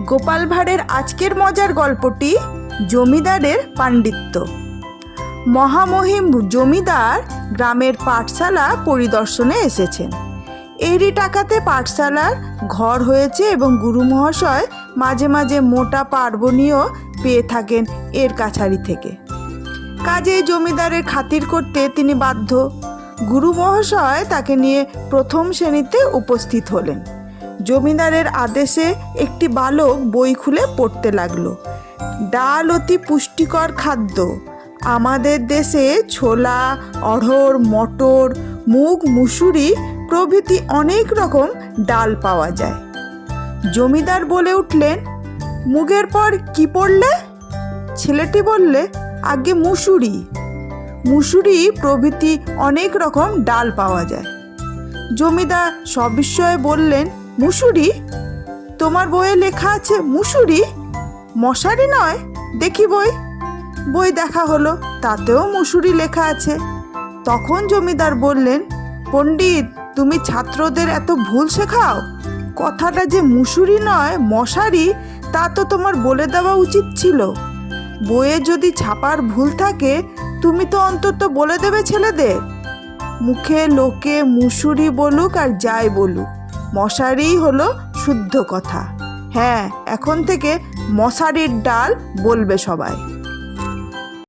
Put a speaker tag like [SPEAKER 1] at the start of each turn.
[SPEAKER 1] গোপাল ভাঁড়ের আজকের মজার গল্পটি জমিদারের পাণ্ডিত্য। মহামহিম জমিদার গ্রামের পাঠশালা পরিদর্শনে এসেছেন। এরই টাকাতে পাঠশালার ঘর হয়েছে এবং গুরু মহাশয় মাঝে মাঝে মোটা পার্বণীয় পেয়ে থাকেন এর কাছারি থেকে। কাজেই জমিদারের খাতির করতে তিনি বাধ্য। গুরু মহাশয় তাকে নিয়ে প্রথম শ্রেণীতে উপস্থিত হলেন। জমিদারের আদেশে একটি বালক বই খুলে পড়তে লাগল। ডাল অতি পুষ্টিকর খাদ্য। আমাদের দেশে ছোলা, অড়হর, মটর, মুগ, মুসুরি প্রভৃতি অনেক রকম ডাল পাওয়া যায়। জমিদার বলে উঠলেন, মুগের পর কি পড়লে? ছেলেটি বললে, আগে মুসুরি। মুসুরি প্রভৃতি অনেক রকম ডাল পাওয়া যায়। জমিদার সবিস্ময়ে বললেন মুসুরি? তোমার বইয়ে লেখা আছে মুসুরি? মশারি নয়? দেখি বই। বই দেখা হলো, তাতেও মুসুরি লেখা আছে। তখন জমিদার বললেন, পণ্ডিত, তুমি ছাত্রদের এত ভুল শেখাও? কথাটা যে মুসুরি নয়, মশারি, তা তো তোমার বলে দেওয়া উচিত ছিল। বইয়ে যদি ছাপার ভুল থাকে, তুমি তো অন্তত বলে দেবে ছেলেদের। মুখে লোকে মুসুরি বলুক আর যাই বলুক। মশারিই হলো শুদ্ধ কথা। হ্যাঁ এখন থেকে মশারির ডাল বলবে সবাই।